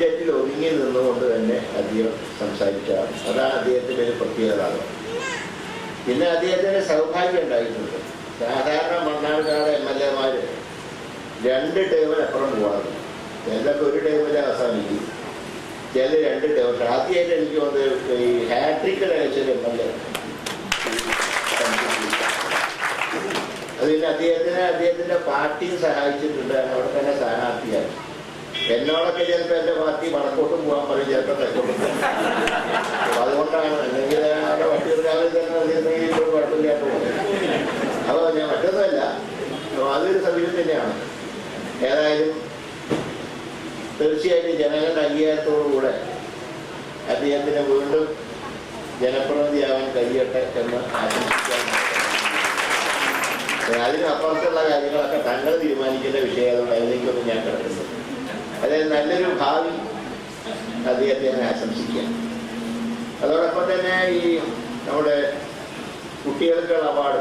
സബ്ജക്റ്റിൽ ഒതുങ്ങി നിന്നുകൊണ്ട് തന്നെ അദ്ദേഹം സംസാരിക്കാറ് അതാണ് അദ്ദേഹത്തിന്റെ ഒരു പ്രത്യേകത പിന്നെ അദ്ദേഹത്തിന് സൗഭാഗ്യം ഉണ്ടായിട്ടുണ്ട്. സാധാരണ മണ്ണാർക്കാട് എം എൽ എമാർ രണ്ട് ടേബിൾ അപ്പുറം പോകാറുണ്ട് ചിലർക്ക് ഒരു ടേബിൾ അവസാനിക്കും. ചില രണ്ട് ടേബിൾ ആദ്യമായിട്ട് എനിക്ക് തോന്നുന്നത് ഈ ഹാട്രിക്ക് കഴിച്ച എം എൽ എ അതിന് അദ്ദേഹത്തിന് അദ്ദേഹത്തിന്റെ പാർട്ടിയും സഹായിച്ചിട്ടുണ്ട്. അവിടെ തന്നെ എന്നോടൊക്കെ ചിലപ്പോൾ എന്റെ പാർട്ടി വടക്കോട്ടും പോകാൻ പറയും ചിലപ്പോൾ തെക്കോട്ടും അതുകൊണ്ടാണ്. അല്ലെങ്കിൽ അവിടെ പോലെ അപ്പോൾ ഞാൻ മറ്റൊന്നുമല്ല. അതൊരു സമീപം തന്നെയാണ്. ഏതായാലും തീർച്ചയായിട്ടും ജനങ്ങളുടെ അംഗീകാരത്തോടുകൂടെ അദ്ദേഹത്തിന് വീണ്ടും ജനപ്രതിനിധിയാവാൻ കഴിയട്ടെ എന്ന് ആശംസിക്കാൻ അതിനപ്പുറത്തുള്ള കാര്യങ്ങളൊക്കെ തങ്ങൾ നല്ലൊരു ഭാവി അദ്ദേഹത്തെ ഞാൻ ആശംസിക്കാം. അതോടൊപ്പം തന്നെ ഈ നമ്മുടെ കുട്ടികൾക്കുള്ള അവാർഡ്